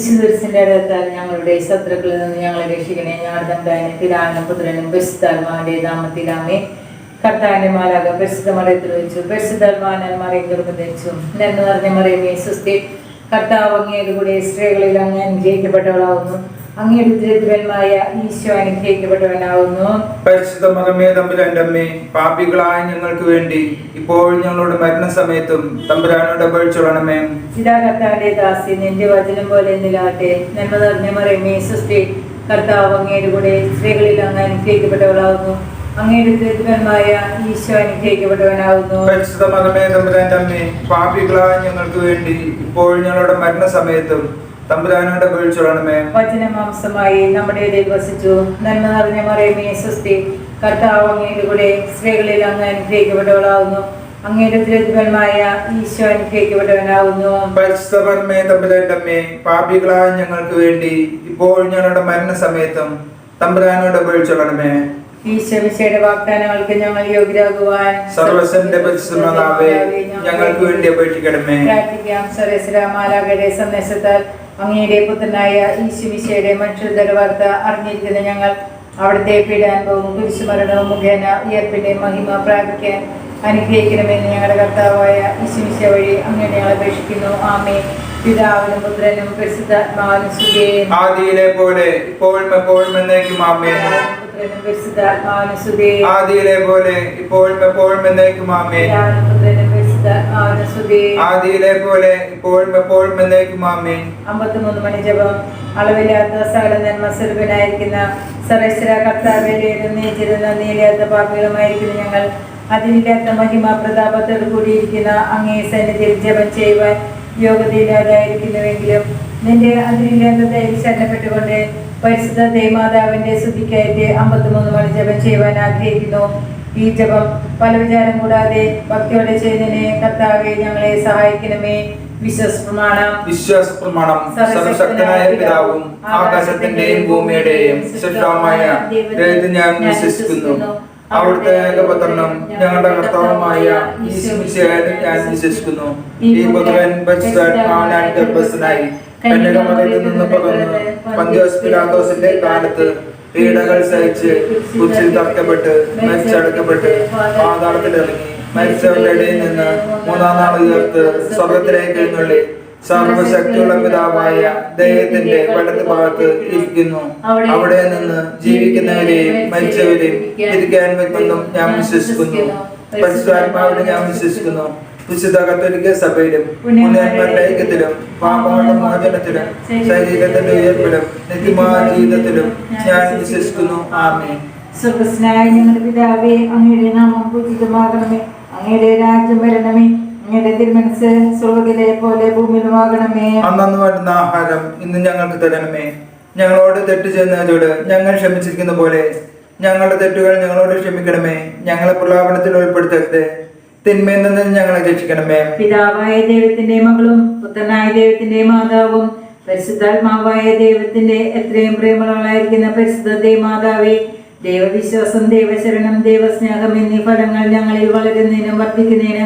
വിശുദ്ധരിസിന്റെ ഞങ്ങളുടെ ശത്രുക്കളിൽ നിന്ന് ഞങ്ങളെ രക്ഷിക്കണേ. ഞങ്ങളുടെ തമ്പുരാനും പിതാവിനും പുത്രനും പരിശുദ്ധാത്മാവിന്റെ നാമത്തിലാമേ. കർത്താവിന്റെ മാലാക പരിശുദ്ധ മറയത്തിൽ വെച്ചു. പരിശുദ്ധാത്മാനൻ മറിയം ഗർഭധരിച്ചു എന്ന് പറഞ്ഞ മറിയമേ സുസ്ഥി കർത്താവ് സ്ത്രീകളിൽ അങ്ങ് അനുഗ്രഹിക്കപ്പെട്ടവളാവുന്നു. അങ്ങയുടെ ഉദ്രവന്മായ ഈശോ അനുഗ്രഹിക്കപ്പെട്ടവനാവുന്നു. പരിശുദ്ധ മകമേ തമ്പുരാന്റെ അമ്മേ പാപികളായ ഞങ്ങൾക്ക് വേണ്ടി ഇപ്പോൾ ഞങ്ങളുടെ മരണസമയത്തും തമ്പുരാനോട് അപേക്ഷിച്ചോളണമേ. ചിതാകർത്താവിന്റെ ദാസി നിന്റെ വചനം പോലെ നിലാട്ടെ നന്മ നിറഞ്ഞ മറിയമേ സുസ്ഥി കർത്താവ് അങ്ങയുടെ കൂടെ സ്ത്രീകളിൽ അങ്ങ് അനുഗ്രഹിക്കപ്പെട്ടവളാവുന്നു. അങ്ങയുടെ ഉദ്രവന്മായ ഈശോ അനുഗ്രഹിക്കപ്പെട്ടവനാവുന്നു. പരിശുദ്ധ മകമേ തമ്പുരാന്റെ അമ്മേ പാപികളായ ഞങ്ങൾക്ക് വേണ്ടി ഇപ്പോൾ ഞങ്ങളുടെ മരണസമയത്തും തമ്പുരാനോട് അപേക്ഷിച്ചോളണമേ വചനമാംസമായി നമ്മുടെ ഇടയിൽ വസിച്ചു. നന്മ നിറഞ്ഞ മറിയമേ സൃഷ്ടി കർത്താവ് അങ്ങയുടെ കൂടെ സ്ത്രീകളിൽ അങ്ങ് അനുഗ്രഹിക്കപ്പെട്ടവളാകുന്നു അങ്ങയുടെ ദുരിതമായ ഈശോ അനുഗ്രഹിക്കപ്പെട്ടവനാകുന്നു പരിശുദ്ധ പരമേ പാപികളായ ഞങ്ങൾക്ക് വേണ്ടി ഇപ്പോൾ ഞങ്ങളുടെ മരണസമയത്തും തമ്പുരാനോട് അപേക്ഷിച്ചോളണമേ ഈശോ വിശയുടെ വാഗ്ദാനങ്ങൾക്ക് ഞങ്ങൾ യോഗ്യരാകുവാൻ സർവസന്റെ പരിശുദ്ധമാതാവേ ഞങ്ങൾക്ക് വേണ്ടി അപേക്ഷിക്കണമേ. പ്രാർത്ഥിക്കാം. സരസ്വരമാലാകയുടെ സന്ദേശത്താൽ അങ്ങയുടെ പുത്രനായ ഈശുമിശയുടെ മറ്റൊരു വാർത്ത അറിഞ്ഞിരിക്കുന്ന ഞങ്ങൾ അവിടുത്തെ പീഡാനുഭവവും കുരിശുമരണവും മുഖേന ഉയർപ്പിന്റെ മഹിമ പ്രാപിക്കാൻ അനുഗ്രഹിക്കണമെന്ന് ഞങ്ങളുടെ കർത്താവായ ഈശുമിശ വഴി അങ്ങനെ ഞങ്ങൾ അപേക്ഷിക്കുന്നു. ആമേ പിതാവിനും പുത്രനും പരിശുദ്ധാത്മാവിനും സുഖേയും ആദിയിലെ പോലെ ഇപ്പോഴും എപ്പോഴും എന്നേക്കും ആമേ പുത്രനും പരിശുദ്ധാത്മാവിനും സുഖേയും ആദിയിലെ പോലെ ഇപ്പോഴും എപ്പോഴും എന്നേക്കും ആമേ പിതാവിനും പുത്രനും പരിശുദ്ധാത്മാവിനും സുഖേയും ആദിയിലെ പോലെ ഇപ്പോഴും എപ്പോഴും എന്നേക്കും ആമേ അമ്പത്തിമൂന്ന് മണി ജപം. അളവില്ലാത്ത സകല നന്മ സ്വരൂപനായിരിക്കുന്ന സർവേശ്വര കർത്താവിന്റെ നീച്ചിരുന്ന നീലിയാത്ത പാപികളുമായിരിക്കുന്ന ഞങ്ങൾ അതിനില്ലാത്ത മഹിമ പ്രതാപത്തോട് കൂടിയിരിക്കുന്ന അങ്ങേ സന്നിധിയിൽ ജപം ചെയ്യുവാൻ യോഗ്യതയില്ലാതായിരിക്കുന്നുവെങ്കിലും നിന്റെ അതിനില്ലാത്ത ദൈവം ശരണപ്പെട്ടുകൊണ്ട് പരിശുദ്ധ ദേവമാതാവിന്റെ ശുദ്ധിക്കായിട്ട് അമ്പത്തിമൂന്ന് മണി ജപം ചെയ്യുവാൻ ആഗ്രഹിക്കുന്നു. ഈ ജപം പല വിചാരം കൂടാതെ ഭക്തിയോടെ ചെയ്തതിനെ കർത്താവെ ഞങ്ങളെ സഹായിക്കണമേ. വിശ്വസ്പ്രമാണം. വിശ്വാസ പ്രമാണം സർവശക്തനായ പിതാവും ആകാശത്തിന്റെയും ഭൂമിയുടെയും ഞാൻ വിശ്വസിക്കുന്നു. അവിടുത്തെ ഏകപുത്രനും ഞങ്ങളുടെ കർത്താവുമായ ഞാൻ വിശ്വസിക്കുന്നു. ഈ പുത്രൻ ഗർഭസ്ഥനായി കന്യകമതയിൽ നിന്ന് പകർന്നു. പന്തിയോസ് പിലാത്തോസിന്റെ കാലത്ത് പീഡകൾ സഹിച്ച് കുച്ചിൽ തറക്കപ്പെട്ട് മരിച്ചടക്കപ്പെട്ട് പാതാളത്തിലിറങ്ങി മരിച്ചവരുടെ ഇടയിൽ നിന്ന് മൂന്നാം നാൾ ഉയർത്ത് സ്വർഗത്തിലേക്ക് എഴുന്നള്ളി സർവശക്തിയുള്ള പിതാവായ ദൈവത്തിന്റെ വലത്ത് ഭാഗത്ത് ഇരിക്കുന്നു. അവിടെ നിന്ന് ജീവിക്കുന്നവരെയും മരിച്ചവരെയും ഇരിക്കാൻ വരുമെന്നും ഞാൻ വിശ്വസിക്കുന്നു. പരിശുദ്ധാത്മാവിനെ ഞാൻ വിശ്വസിക്കുന്നു. വിശുദ്ധ കത്തോലിക്ക സഭയിലും പുണ്യന്മാരുടെ ഐക്യത്തിലും പാപങ്ങളുടെ മോചനത്തിലും ശരീരത്തിന്റെ ഉയർപ്പിലും നിത്യമായ ജീവിതത്തിലും ഞാൻ വിശ്വസിക്കുന്നു. ആമേ സുഖസ്നായ ഞങ്ങളുടെ പിതാവേ അങ്ങയുടെ നാമം പൂജിതമാകണമേ. അങ്ങയുടെ രാജ്യം വരണമേ. അങ്ങയുടെ തിരുമനസ് പോലെ ഭൂമിയിലുമാകണമേ. അന്നു വരുന്ന ആഹാരം ഇന്ന് ഞങ്ങൾക്ക് തരണമേ. ഞങ്ങളോട് തെറ്റ് ചെയ്യുന്നവരോട് ഞങ്ങൾ ക്ഷമിച്ചിരിക്കുന്ന പോലെ ഞങ്ങളുടെ തെറ്റുകൾ ഞങ്ങളോട് ക്ഷമിക്കണമേ. ഞങ്ങളെ പ്രലോഭനത്തിൽ ഉൾപ്പെടുത്തരുത്. തിന്മയിൽ നിന്ന് ഞങ്ങളെ രക്ഷിക്കണമേ. പിതാവായ ദൈവത്തിന്റെ മകളും പുത്രനായ ദൈവത്തിന്റെ മാതാവും പരിശുദ്ധാത്മാവായ ദൈവത്തിന്റെ എത്രയും പ്രേമളായിരിക്കുന്ന പരിശുദ്ധ ദേവമാതാവേ ദൈവവിശ്വാസം ദൈവശരണം ദൈവസ്നേഹം എന്നീ ഫലങ്ങൾ ഞങ്ങളിൽ വളരുന്നതിനും വർദ്ധിക്കുന്നതിന്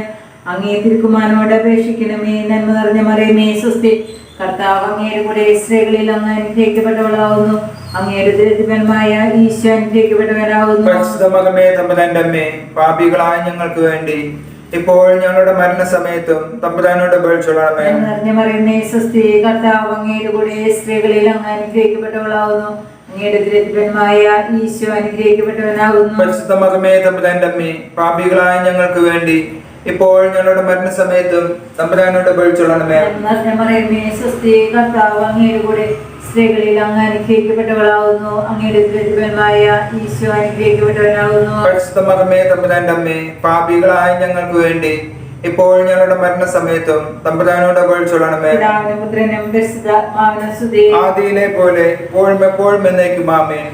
അങ്ങേ തിരുക്കുമാനോട് അപേക്ഷിക്കണമേ നന്മ നിറഞ്ഞ മറിയമേ സ്വസ്തി. കർത്താവ് അങ്ങയുടെ കൂടെ സ്ത്രീകളിൽ അങ്ങ് അനുഗ്രഹിക്കപ്പെട്ടവളാവുന്നു. അങ്ങയുടെ ദരിദ്രന്മായ ഈശോ അനുഗ്രഹിക്കപ്പെട്ടവനാവുന്നു പരിശുദ്ധ മകമേ തമ്പുരാന്റെ അമ്മേ പാപികളായ ഞങ്ങൾക്ക് വേണ്ടി ഇപ്പോൾ ഞങ്ങളുടെ മരണസമയത്തും തമ്പുരാനോട് അപേക്ഷിച്ചോളണമേ നിറഞ്ഞ മറിയമേ സുസ്ഥി കർത്താവ് അങ്ങയുടെ കൂടെ സ്ത്രീകളിൽ അങ്ങ് അനുഗ്രഹിക്കപ്പെട്ടവളാവുന്നു അങ്ങയുടെ ദരിദ്രന്മായ ഈശോ അനുഗ്രഹിക്കപ്പെട്ടവനാകുന്നു. പരിശുദ്ധ മകമേ തമ്പുരാന്റെ അമ്മേ പാപികളായ ഞങ്ങൾക്ക് വേണ്ടി ഇപ്പോൾ ഞങ്ങളുടെ മരണസമയത്തും തമ്പുരാനോട് അപേക്ഷിച്ചോളണമേ നിറഞ്ഞ കർത്താവ് അങ്ങയുടെ കൂടെ സ്ത്രീകളിൽ അങ്ങ് അനുഗ്രഹിക്കപ്പെട്ടവളാവുന്നു. അങ്ങയുടെ ദരിദ്രന്മായ ഈശോ അനുഗ്രഹിക്കപ്പെട്ടവനാവുന്നു. തമ്പുരാന്റെ അമ്മേ പാപികളായ ഞങ്ങൾക്ക് വേണ്ടി ഇപ്പോൾ ഞങ്ങളുടെ മരണസമയത്തും തമ്പുരാനോട് അപേക്ഷിച്ചോളണമേ സ്തുതി. ആദിയിലെ പോലെ ഇപ്പോഴും എപ്പോഴും എന്നേക്കും ആമേൻ.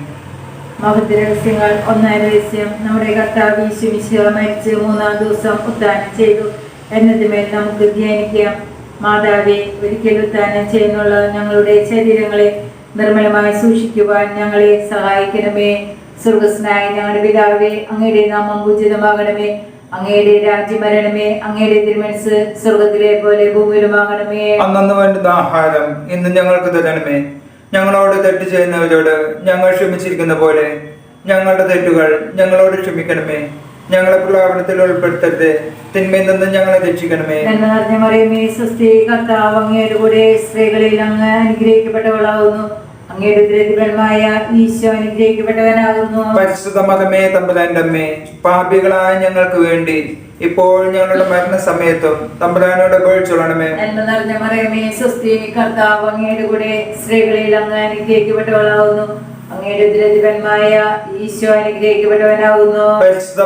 മഹത് രഹസ്യങ്ങൾ ഒന്നാം രഹസ്യം. നമ്മുടെ കർത്താവ് ഈശുമിശിഹ മരിച്ച് മൂന്നാം ദിവസം ഉത്ഥാനം ചെയ്തു. നമുക്ക് ധ്യാനിക്കാം. മാതാവെ ഒരിക്കലും ദാനം ചെയ്യുന്നുള്ള ഞങ്ങളുടെ ശരീരങ്ങളെ നിർമ്മലമായി സൂക്ഷിക്കുവാൻ ഞങ്ങളെ സഹായിക്കണമേ. സ്വർഗസ്നായ ഞങ്ങളുടെ പിതാവെ അങ്ങയുടെ നാമം ഉചിതമാകണമേ അങ്ങയുടെ രാജ്യം അങ്ങയുടെ തിരുമനസ് സ്വർഗത്തിലെ പോലെ ഭൂമിയിലുമാകണമേ. അന്നു വേണ്ടുന്ന ആഹാരം ഇന്ന് ഞങ്ങൾക്ക് തരണമേ. ഞങ്ങളോട് തെറ്റ് ചെയ്യുന്നവരോട് ഞങ്ങൾ ക്ഷമിച്ചിരിക്കുന്ന പോലെ ഞങ്ങളുടെ തെറ്റുകൾ ഞങ്ങളോട് ക്ഷമിക്കണമേ. ഞങ്ങളെ പ്രലോഭനത്തിൽ ഉൾപ്പെടുത്തരുത്. തിന്മയിൽ നിന്ന് ഞങ്ങളെ രക്ഷിക്കണമേ. മറിയമേ കർത്താവ് അങ്ങയുടെ കൂടെ സ്ത്രീകളിൽ അങ്ങ് അനുഗ്രഹിക്കപ്പെട്ടവളാകുന്നു അങ്ങയുടെ ഈശോ അനുഗ്രഹിക്കപ്പെട്ടവനാകുന്നു പരിശുദ്ധ മതമേ തമ്പുരാന്റെ അമ്മേ പാപികളായ ഞങ്ങൾക്ക് വേണ്ടി ഇപ്പോൾ ഞങ്ങളുടെ മരണസമയത്തും തമ്പുരാനോട് ഉപയോഗിച്ചോളണമേ നന്മ നിറഞ്ഞ മറിയമേ സ്വസ്തി കർത്താവ് അങ്ങയുടെ കൂടെ സ്ത്രീകളിൽ അങ്ങ് അനുഗ്രഹിക്കപ്പെട്ടവളാകുന്നു അങ്ങയുടെ ദരിദ്രന്മായ ഈശോ അനുഗ്രഹിക്കപ്പെട്ടവനാകുന്നു. പരിശുദ്ധ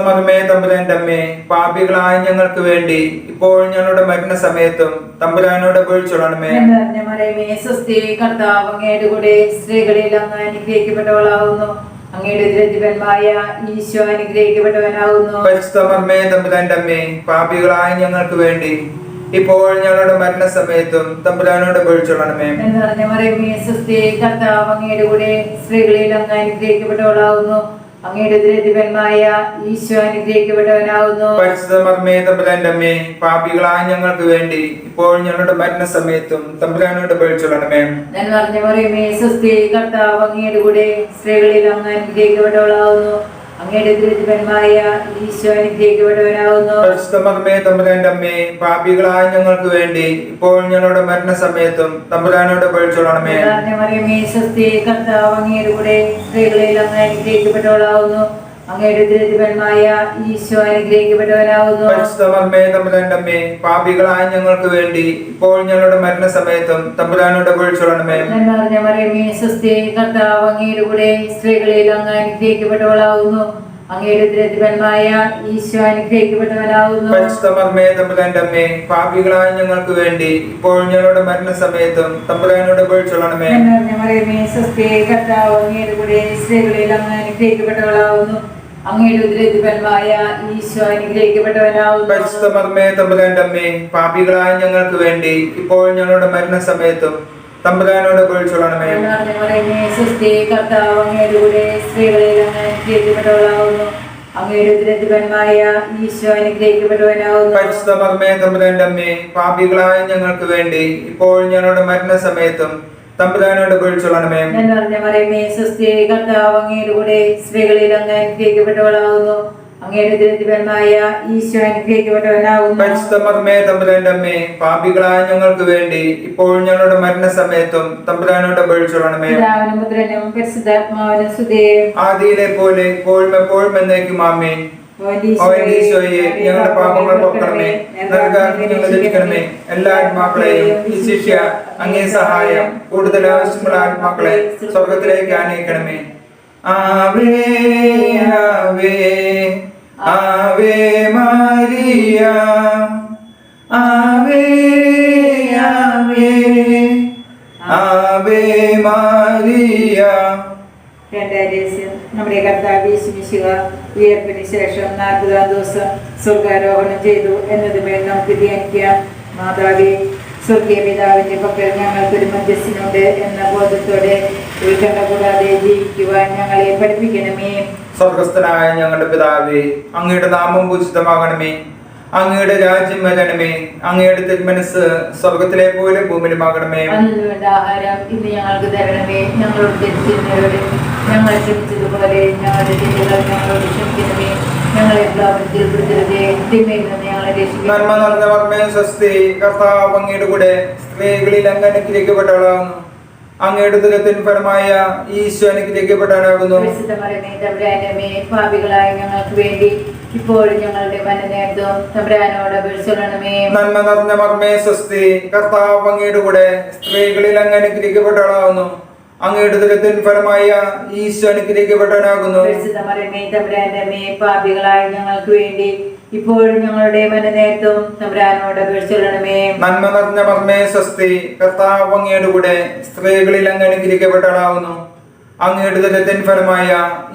തമ്പുരാന്റെ അമ്മേ പാപികളായ ഞങ്ങൾക്ക് വേണ്ടി ഇപ്പോൾ ഞങ്ങളുടെ മരണസമയത്തും തമ്പുരാനോട് മറിയമേ സ്വസ്തി കർത്താവ് അങ്ങയുടെ കൂടെ സ്ത്രീകളിൽ അങ്ങ് അനുഗ്രഹിക്കപ്പെട്ടവളാകുന്നു. അങ്ങയുടെ ദരിദ്രന്മായ ഈശോ അനുഗ്രഹിക്കപ്പെട്ടവനാകുന്നു. പരിശുദ്ധ മർമ്മേ തമ്പുരാന്റെ അമ്മേ പാപികളായ ഞങ്ങൾക്ക് വേണ്ടി ഇപ്പോൾ ഞങ്ങളുടെ മരണസമയത്തും തമ്പുരാനോട് പൊഴിച്ചോളണമേ കർത്താവ് അങ്ങയുടെ കൂടെ സ്ത്രീകളിൽ അങ്ങ് അനുഗ്രഹിക്കപ്പെട്ടവളാകുന്നു അങ്ങയുടെ ദരിദ്രന്മായ ഈശോ അനുഗ്രഹിക്കപ്പെട്ടവനാകുന്നു പരിശുദ്ധ തമ്പുരാന്റെ അമ്മേ പാപികളായ ഞങ്ങൾക്ക് വേണ്ടി ഇപ്പോൾ ഞങ്ങളുടെ മരണസമയത്തും തമ്പുരാനോട് ഉപയോഗിച്ചോളണമേ എന്ന് പറഞ്ഞ സുസ്ഥി കർത്താവ് അങ്ങയുടെ കൂടെ സ്ത്രീകളിൽ അങ്ങ് അനുഗ്രഹിക്കപ്പെട്ടവളാകുന്നു അങ്ങയുടെ ദരിദ്രന്മായ ഈശോ അനുഗ്രഹിക്കപ്പെട്ടവനാകുന്നു പരിശുദ്ധ മർമ്മേ തമ്പുരാന്റെ അമ്മേ പാപികളായ ഞങ്ങൾക്ക് വേണ്ടി ഇപ്പോൾ ഞങ്ങളുടെ മരണസമയത്തും തമ്പുരാനോട് പഴിച്ചോളണമേ മറിയമേ സുസ്ഥി കർത്താവ് അങ്ങയുടെ കൂടെ സ്ത്രീകളിൽ അങ്ങ് അങ്ങയുടെ ദരിദ്രന്മായ ഈശോ പാപികളായ ഞങ്ങൾക്ക് വേണ്ടി ഇപ്പോൾ ഞങ്ങളുടെ മരണസമയത്തും തമ്പുരാനോട് തമ്പുരാനോടെ നിറഞ്ഞ മറിയമേ സ്വസ്തി കർത്താവ് അങ്ങയുടെ കൂടെ സ്ത്രീകളിൽ അങ്ങ് അനുഗ്രഹിക്കപ്പെട്ടവളാകുന്നു. അങ്ങയുടെ ഈശോ അനുഗ്രഹിക്കപ്പെട്ടവനാകുന്നു പാപികളായ ഞങ്ങൾക്ക് വേണ്ടി ഇപ്പോൾ ഞങ്ങളുടെ മരണസമയത്തും തമ്പുരാനോട് സ്വസ്തി കർത്താവ് അങ്ങയുടെ കൂടെ സ്ത്രീകളിൽ അങ്ങ് അനുഗ്രഹിക്കപ്പെട്ടവളാകുന്നു അങ്ങയുടെ ദരിദ്രന്മായ ഈശോ അമ്മേ പാപികളായ ഞങ്ങൾക്ക് വേണ്ടി ഇപ്പോൾ ഞങ്ങളുടെ മരണസമയത്തും തമ്പുരാനോട് കർത്താവ് അങ്ങയുടെ സ്ത്രീകളിൽ അങ്ങ് അങ്ങയുടെ ഈശോ തമ്പുരാന്റെ അമ്മേ പാപികളായ ഞങ്ങൾക്ക് വേണ്ടി ഇപ്പോൾ ഞങ്ങളുടെ മരണസമയത്തും തമ്പുരാനോട് ഉപയോഗിച്ചോളണമേ ഞാൻ പറഞ്ഞ മറിയമേ സ്വസ്തി കർത്താവ് അങ്ങയുടെ സ്ത്രീകളിൽ അങ്ങ് അങ്ങയുടെ ദരിദ്രന്മായ ഈശോ അനുഗ്രഹിക്കപ്പെട്ടവനാകുന്നു. പരിശുദ്ധ മർമ്മേ തമ്പുരാന്റെ അമ്മേ പാപികളായ ഞങ്ങൾക്ക് വേണ്ടി ഇപ്പോൾ ഞങ്ങളുടെ മരണസമയത്തും തമ്പുരാനോട് പുത്രനും പരിശുദ്ധാത്മാവിനും സ്തുതിയും ആദിയിലെ പോലെ ഇപ്പോഴും എപ്പോഴും എന്നേക്കും ആമേ ഈശോയെ ഞങ്ങളുടെ പാപങ്ങൾ പൊക്കണമേ രക്ഷിക്കണമേ. എല്ലാ ആത്മാക്കളെയും ഈ ശിക്ഷ അങ്ങേ സഹായം കൂടുതൽ ആവശ്യമുള്ള ആത്മാക്കളെ സ്വർഗത്തിലേക്ക് ആനയിക്കണമേ. ആവേ ആവേ ആവേ Maria, Ave, Ave, Ave Maria. നമ്മുടെ കർത്താവ് യേശുമിശിഹ ഉയർപ്പിന് ശേഷം നാൽപ്പതാം ദിവസം സ്വർഗാരോഹണം ചെയ്തു എന്നതുമേൽ നമുക്ക് ധ്യാനിക്കാം മാതാവേ സ്വർഗീയ പിതാവിന്റെ പക്കൽ ഞങ്ങൾക്കൊരു എന്ന ബോധത്തോടെ ഉത്കണ്ഠ കൂടാതെ ജീവിക്കുവാൻ ഞങ്ങളെ പഠിപ്പിക്കണമേ സ്വർഗസ്ഥനായ ഞങ്ങളുടെ പിതാവേ അങ്ങയുടെ നാമം പൂജിതമാകണമേ. അങ്ങയുടെ രാജ്യം വരണമേ. അങ്ങയുടെ തിരുമനസ് സ്വർഗത്തിലെ പോലെ ഭൂമിയിലുമാകണമേ. ആഹാരം ഇന്ന് ഞങ്ങൾക്ക് തരണമേ. ഞങ്ങളോട് തെറ്റിക്കുന്നവരോട് ഞങ്ങൾ ക്ഷമിച്ചതുപോലെ ഞങ്ങളുടെ തെറ്റുകൾ ഞങ്ങളോട് ക്ഷമിക്കണമേ. ഞങ്ങളെ തിന്മയിൽ നിന്ന് ഞങ്ങളെ നന്മ രക്ഷിക്കണം നിറഞ്ഞ വർമ്മേ സ്വസ്തി കർത്താവ് അങ്ങയുടെ കൂടെ സ്ത്രീകളിൽ അങ്ങ് അനുഗ്രഹിക്കപ്പെട്ടവളാകുന്നു. അങ്ങയുടെ ദുരത്തിൻ ഫലമായ ഈശോ ഞങ്ങൾക്ക് വേണ്ടി ഇപ്പോഴും ഞങ്ങളുടെ മനനേർദ്ദം തമ്പുരാനോട് അപേക്ഷിച്ചോളണമേ നന്മ നിറഞ്ഞ മർമ്മേ സ്വസ്തി. കർത്താവ് അങ്ങയുടെ കൂടെ സ്ത്രീകളിൽ അങ്ങ് അനുഗ്രഹിക്കപ്പെട്ടവളാകുന്നു അങ്ങയുടെ ദുരത്തിൻ ഫലമായ ഈശോ തമ്പുരാനമേ പാപികളായ ഞങ്ങൾക്ക് വേണ്ടി ഇപ്പോഴും ഞങ്ങളുടെ മനനേർദ്ദം തമ്പുരാനോട് അപേക്ഷിച്ചോളണമേ. നന്മ നിറഞ്ഞ മർമ്മേ സ്വസ്തി കർത്താവ് അങ്ങയുടെ കൂടെ സ്ത്രീകളിൽ അങ്ങ് അനുഗ്രഹിക്കപ്പെട്ടവളാകുന്നു അങ്ങയുടെ ദുരത്തിൻ ഫലമായ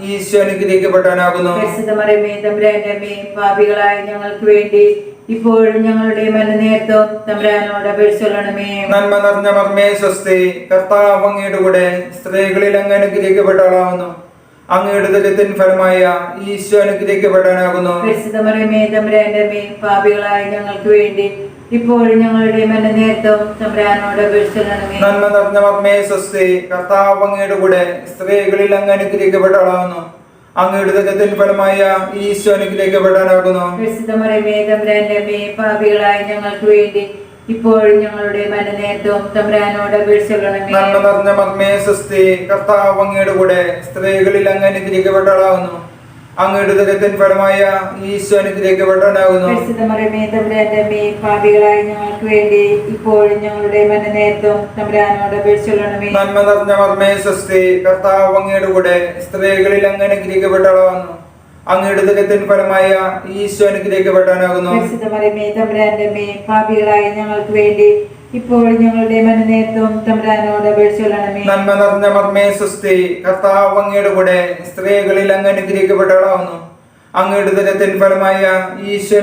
ഈശോ അനുഗ്രഹിക്കപ്പെട്ടവനാകുന്നു. പരിശുദ്ധമറിയമേ തമ്പുരാനമേ പാപികളായ ഞങ്ങൾക്ക് വേണ്ടി ഇപ്പോഴും ഞങ്ങളുടെ മനനേത്വം തമ്പുരാനോട് നന്മ നിറഞ്ഞ മർമ്മേ സ്വസ്തി കർത്താവ് അങ്ങയുടെ കൂടെ സ്ത്രീകളിൽ അങ്ങ് അനുഗ്രഹിക്കപ്പെട്ടവളാകുന്നു. അങ്ങയുടെ ദലത്തിൻ ഫലമായ ഈശോ അനുഗ്രഹിക്കപ്പെടാനാകുന്നു. പാപികളായ ഞങ്ങൾക്ക് വേണ്ടി ഇപ്പോഴും ഞങ്ങളുടെ മനനേരത്തും തമ്പുരാനോട് അപേക്ഷിക്കണമേ നന്മ നിറഞ്ഞ മർമ്മേ സ്വസ്തി കർത്താവ് അങ്ങയുടെ കൂടെ സ്ത്രീകളിൽ അങ്ങ് അനുഗ്രഹിക്കപ്പെട്ടവളാകുന്നു അങ്ങയുടെ ദുരിതത്തിൻ ഫലമായ ഈശോ അനുഗ്രഹിക്കപ്പെടാനാകുന്നു. പാപികളായ ഞങ്ങൾക്ക് വേണ്ടി ഇപ്പോഴും ഞങ്ങളുടെ തമ്പുരാനോട് അപേക്ഷിക്കണമേ നന്മ നിറഞ്ഞ മർമ്മേ സ്വസ്തി കർത്താവ് അങ്ങയുടെ കൂടെ സ്ത്രീകളിൽ അങ്ങ് അനുഗ്രഹിക്കപ്പെട്ടവളാകുന്നു. അങ്ങയുടെ ദുരിതത്തിൻ ഫലമായ ഈശോ അനുഗ്രഹിക്കപ്പെടാനാകുന്നു പരിശുദ്ധമറിയമേ തമ്പുരാന്റെ അമ്മേ പാപികളായ ഞങ്ങൾക്ക് വേണ്ടി ഇപ്പോൾ ഞങ്ങളുടെ മനനേരത്തും തമ്പുരാനോട് അപേക്ഷിക്കണമേ നന്മ നിറഞ്ഞ മർമ്മേ സ്വസ്തി കർത്താവ് അങ്ങയുടെ കൂടെ സ്ത്രീകളിൽ അങ്ങ് അനുഗ്രഹിക്കപ്പെട്ടവളാകുന്നു. അങ്ങയുടെ ദുരിതത്തിൻ ഫലമായ ഈശോ പാപികളായ ഞങ്ങൾക്ക് വേണ്ടി ഇപ്പോൾ ഞങ്ങളുടെ മനനേരത്തും തമ്പുരാനോട് അപേക്ഷിക്കണമേ നന്മ നിറഞ്ഞ മർമ്മേ സ്വസ്തി കർത്താവ് അങ്ങയുടെ കൂടെ സ്ത്രീകളിൽ അങ്ങ് അനുഗ്രഹിക്കപ്പെട്ടവളാകുന്നു അങ്ങയുടെ ദിനത്തിൻ ഫലമായ ഈശോ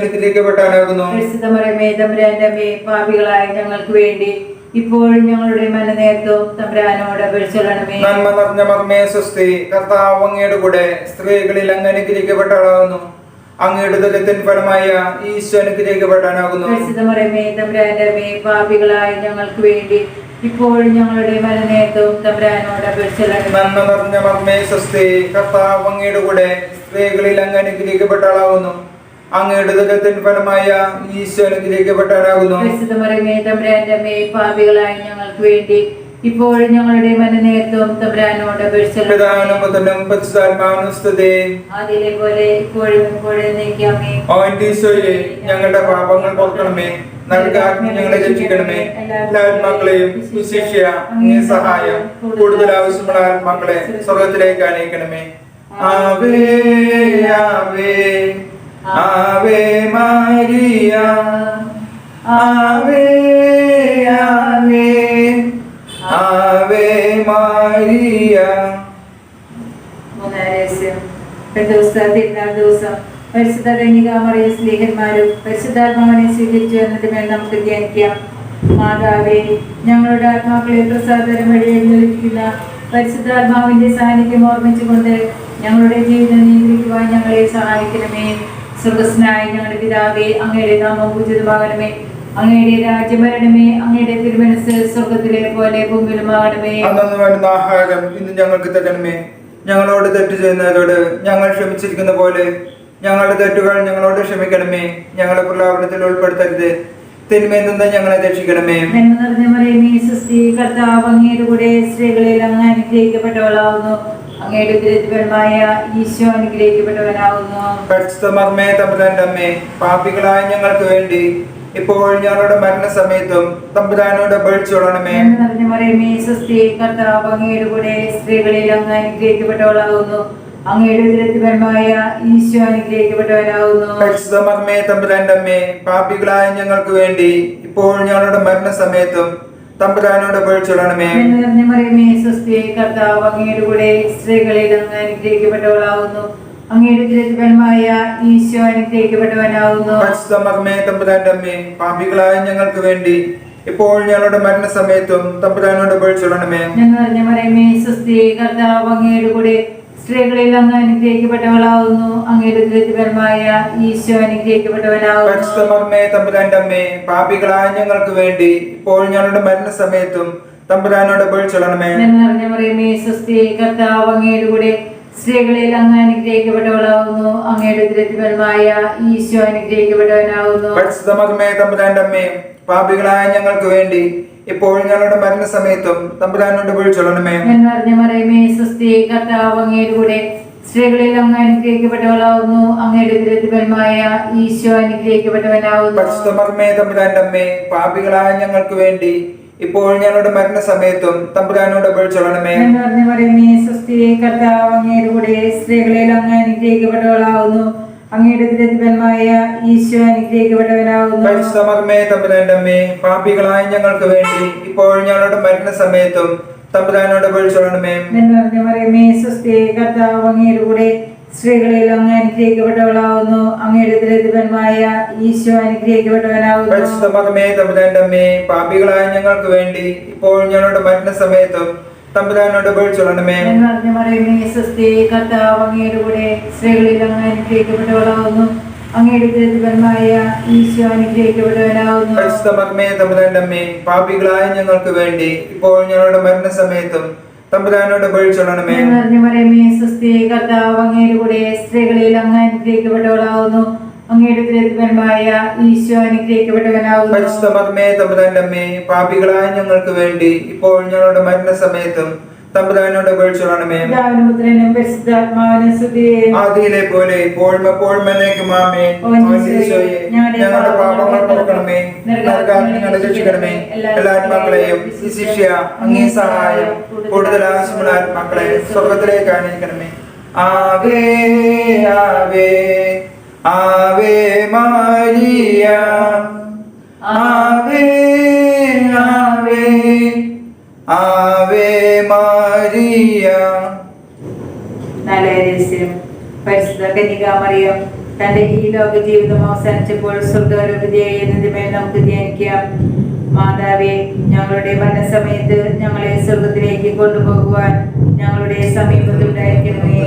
അമ്മേ പാപികളായ ഞങ്ങൾക്ക് വേണ്ടി ഇപ്പോഴും ഞങ്ങളുടെ മനനേരത്തും തമ്പുരാനോട് അപേക്ഷിക്കണമേ നന്മ നിറഞ്ഞ മർമ്മേ സ്വസ്തി കർത്താവ് അങ്ങയുടെ കൂടെ സ്ത്രീകളിൽ അങ്ങ് അനുഗ്രഹിക്കപ്പെട്ടവളാകുന്നു. അങ്ങയുടെ ദുരിതത്തിൻ ഫലമായ ഈശോ അനുഗ്രഹിക്കപ്പെടാനാകുന്നു. തമ്പുരാന്റെ പാപികളായ ഞങ്ങൾക്ക് വേണ്ടി ഇപ്പോഴും ഞങ്ങളുടെ മനനേരത്തും തമ്പുരാനോട് അപേക്ഷിക്കണമേ നന്മ നിറഞ്ഞ മർമ്മേ സ്വസ്തി കർത്താവ് അങ്ങയുടെ കൂടെ സ്ത്രീകളിൽ അങ്ങ് അങ്ങയുടെ ദുരിതത്തിൻ ഫലമായ ഈശോ പാപികളായ ഞങ്ങൾക്ക് വേണ്ടി ഇപ്പോഴും ഞങ്ങളുടെ തമ്പുരാനോട് അതിലെ പോലെ ഇപ്പോഴും ഞങ്ങളുടെ പാപങ്ങൾ പൊറുക്കണമേ നൽകുക ഞങ്ങളെ രക്ഷിക്കണമേ. എല്ലാ ആത്മാക്കളെയും വിശേഷ സഹായം കൂടുതൽ ആവശ്യമുള്ള ആത്മാക്കളെ സ്വർഗത്തിലേക്ക് അനയിക്കണമേ ആവേ ആവേ ആവേ Maria, Ave, Ave, Ave Maria. മാതാവേ ഞങ്ങളുടെ ആത്മാക്കളെ പ്രസാദരം പരിശുദ്ധാത്മാവിന്റെ സാന്നിധ്യം ഓർമ്മിച്ചുകൊണ്ട് ഞങ്ങളുടെ ജീവിതം നിയന്ത്രിക്കുവാൻ ഞങ്ങളെ സഹായിക്കണമേ. സ്വർഗസ്നായ ഞങ്ങളുടെ പിതാവേ അങ്ങയുടെ നാമം പൂജിതമാകണമേ അങ്ങയുടെ രാജ്യം വരണമേ. അങ്ങയുടെ തിരുമനസ് സ്വർഗത്തിലെ പോലെ ഭൂമിയിലുമാകണമേ. അന്നു വേണ്ടുന്ന ആഹാരം ഇന്ന് ഞങ്ങൾക്ക് തരണമേ. ഞങ്ങളോട് തെറ്റ് ചെയ്യുന്നവരോട് ഞങ്ങൾ ക്ഷമിച്ചിരിക്കുന്ന പോലെ ഞങ്ങളുടെ തെറ്റുകൾ ഞങ്ങളോട് ക്ഷമിക്കണമേ. ഞങ്ങളെ പ്രലാപനത്തിൽ ഉൾപ്പെടുത്തരുത്. തിന്മയിൽ നിന്ന് ഞങ്ങളെ രക്ഷിക്കണമേ. നന്മ നിറഞ്ഞ മറിയമേ സുസ്ഥി കർത്താവ് അങ്ങയുടെ കൂടെ സ്ത്രീകളിൽ അങ്ങ് അനുഗ്രഹിക്കപ്പെട്ടവളാവുന്നു. അങ്ങയുടെ ഈശോ അനുഗ്രഹിക്കപ്പെട്ടവനാവുന്നു പരിശുദ്ധമർമ്മേ തമ്പുരാന്റെ അമ്മേ പാപികളായ ഞങ്ങൾക്ക് വേണ്ടി ഇപ്പോൾ ഞങ്ങളുടെ മരണസമയത്തും തമ്പുരാനോട് അപേക്ഷിച്ചോളണമേ. നിറഞ്ഞ മറിയമേ സുസ്ഥി കർത്താവ് അങ്ങയുടെ കൂടെ സ്ത്രീകളിൽ അങ്ങ് അനുഗ്രഹിക്കപ്പെട്ടവളാകുന്നു. അങ്ങയുടെ ഉദരത്തിപരമായ ഈശോ അനുഗ്രഹിക്കപ്പെട്ടവനാവുന്നു പരിശുദ്ധമർമ്മേ തമ്പുരാന്റെ അമ്മേ പാപികളായ ഞങ്ങൾക്ക് വേണ്ടി ഇപ്പോൾ ഞങ്ങളുടെ മരണസമയത്തും തമ്പുരാനോട് നന്മ നിറഞ്ഞ മറിയമേ സ്വസ്തിയെ കർത്താവ് അങ്ങയുടെ കൂടെ സ്ത്രീകളിൽ അങ്ങ് അനുഗ്രഹിക്കപ്പെട്ടവളാവുന്നു. അങ്ങയുടെ ഉദരത്തിപരമായ ഈശോ അനുഗ്രഹിക്കപ്പെട്ടവനാവുന്നു. പരിശുദ്ധമർമ്മേ തമ്പുരാന്റെ അമ്മേ പാപികളായ ഞങ്ങൾക്ക് വേണ്ടി ഇപ്പോൾ ഞങ്ങളുടെ മരണസമയത്തും തമ്പുരാനോട് അപേക്ഷിച്ചോളണമേ നിറഞ്ഞ മറിയമേ സ്വസ്തിയെ കർത്താവ് അങ്ങയുടെ കൂടെ സ്ത്രീകളിൽ അങ്ങ് അനുഗ്രഹിക്കപ്പെട്ടവളാവുന്നു. അങ്ങയുടെ ഉദരത്തിപരമായ ഈശോ അനുഗ്രഹിക്കപ്പെട്ടവനാവുന്നു. തമ്പുരാന്റെ അമ്മേ പാപികളായ ഞങ്ങൾക്ക് വേണ്ടി ഇപ്പോൾ ഞങ്ങളുടെ മരണസമയത്തും തമ്പുരാനോട് അപേക്ഷിച്ചോളണമേ. നിറഞ്ഞ മറിയമേ സുസ്ഥി കർത്താവ് അങ്ങയുടെ കൂടെ സ്ത്രീകളിൽ അങ്ങ് അനുഗ്രഹിക്കപ്പെട്ടവളാവുന്നു. അങ്ങയുടെ ഉദരത്തിപരമായ ഈശോ അനുഗ്രഹിക്കപ്പെട്ടവനാവുന്നു. തമ്പുരാന്റെ അമ്മേ പാപികളായ ഞങ്ങൾക്ക് വേണ്ടി ഇപ്പോൾ ഞങ്ങളുടെ മരണസമയത്തും തമ്പുരാനോട് വിളിച്ചോളണമേ എന്നറിഞ്ഞ മറിയമേ സ്വസ്തി കർത്താവ് അങ്ങയുടെ കൂടെ സ്ത്രീകളിൽ അങ്ങ് അനുഗ്രഹിക്കപ്പെട്ടവളാവുന്നു. അങ്ങയുടെ ഉദരത്തിപരമായ ഈശോ അനുഗ്രഹിക്കപ്പെട്ടവനാവുന്നു. പരിശുദ്ധമർമ്മേ തമ്പുരാന്റെ അമ്മേ പാപികളായ ഞങ്ങൾക്ക് വേണ്ടി ഇപ്പോൾ ഞങ്ങളുടെ മരണസമയത്തും തമ്പുരാനോട് അപേക്ഷിച്ചോളണമേ എന്നറിഞ്ഞ മറിയമേ സ്വസ്തി കർത്താവ് അങ്ങയുടെ കൂടെ സ്ത്രീകളിൽ അങ്ങ് അനുഗ്രഹിക്കപ്പെട്ടവളാവുന്നു. അങ്ങയുടെ ഈശോ പാപികളായ ഞങ്ങൾക്ക് വേണ്ടി ഇപ്പോൾ ഞങ്ങളുടെ മരണസമയത്തും തമ്പുരാനോട് മറിയമേ കർത്താവ് അങ്ങയുടെ കൂടെ സ്ത്രീകളിൽ അങ്ങ് അനുഗ്രഹിക്കപ്പെട്ടവളാവുന്നു അങ്ങയുടെ ദരിദ്രന്മായ ഈശോ അനുഗ്രഹിക്കപ്പെട്ടവനാവുന്നു പാപികളായ ഞങ്ങൾക്ക് വേണ്ടി ഇപ്പോൾ ഞങ്ങളുടെ മരണസമയത്തും തമ്പുരാനോട് പേടിച്ചോളണമേ ചൊല്ലണമേ നിറഞ്ഞ മറിയമേ സ്വസ്തി കർത്താവ് അങ്ങയുടെ കൂടെ സ്ത്രീകളിൽ അങ്ങ് അനുഗ്രഹിക്കപ്പെട്ടവളാവുന്നു അങ്ങയുടെ ദരിദ്രമായ ഈശോ അനുഗ്രഹിക്കപ്പെട്ടവനാവുന്നു പരിശുദ്ധ തമ്പുരാന്റെ അമ്മേ പാപികളായ ഞങ്ങൾക്ക് വേണ്ടി ഇപ്പോൾ ഞങ്ങളുടെ മരണസമയത്തും തമ്പുരാനോട് ചൊല്ലണമേ നിറഞ്ഞ മറിയമേ സ്വസ്തി കർത്താവ് അങ്ങയുടെ കൂടെ സ്ത്രീകളിൽ അങ്ങ് അനുഗ്രഹിക്കപ്പെട്ടവളാവുന്നു അങ്ങയുടെ ദരിദ്രമായ ഈശോ അനുഗ്രഹിക്കപ്പെട്ടവനാവുന്നു പരിശുദ്ധ മർമ്മേ തമ്പുരാന്റെ അമ്മേ പാപികളായ ഞങ്ങൾക്ക് വേണ്ടി ഇപ്പോൾ ഞങ്ങളുടെ മരണസമയത്തും തമ്പുരാനോട് പേടിച്ചോളണമേ പിതാവിനും പുത്രനും പരിശുദ്ധാത്മാവിനും സ്തുതിയെ. ആദിയിലെ പോലെ ഇപ്പോഴും എപ്പോഴും എന്നേക്കും ആമേ ഓ ഈശോയെ, ഞങ്ങളുടെ പാപങ്ങൾ പൊറുക്കണമേ രക്ഷിക്കണമേ എല്ലാ ആത്മാക്കളെയും ശിക്ഷ അങ്ങേ സഹായം കൂടുതൽ ആവശ്യമുള്ള ആത്മാക്കളെ സ്വർഗത്തിലേക്ക് ആവേ ആവേ. ആവേ മാരിയ ആവേ ആവേ ആവേ മാരിയ. പരിശുദ്ധ കന്യകാമറിയം തന്റെ ഈ ലോക ജീവിതം അവസാനിച്ചപ്പോൾ സ്വർഗാരോഗ്യതയായി എന്നതിമേൽ നമുക്ക് ധ്യാനിക്കാം. മാതാവേ ഞങ്ങളുടെ മരണസമയത്ത് ഞങ്ങളെ സ്വർഗത്തിലേക്ക് കൊണ്ടുപോകുവാൻ ഞങ്ങളുടെ സമീപത്തുണ്ടായിരിക്കണമേ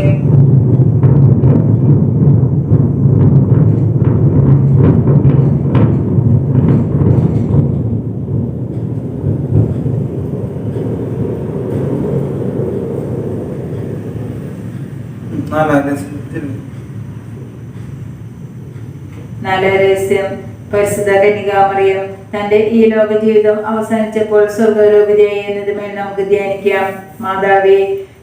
കന്യകാമറിയം തന്റെ ഈ ലോക ജീവിതം അവസാനിച്ചപ്പോൾ സ്വർഗാരോഗ്യതയായി എന്നതിമേൽ നമുക്ക് ധ്യാനിക്കാം. മാതാവേ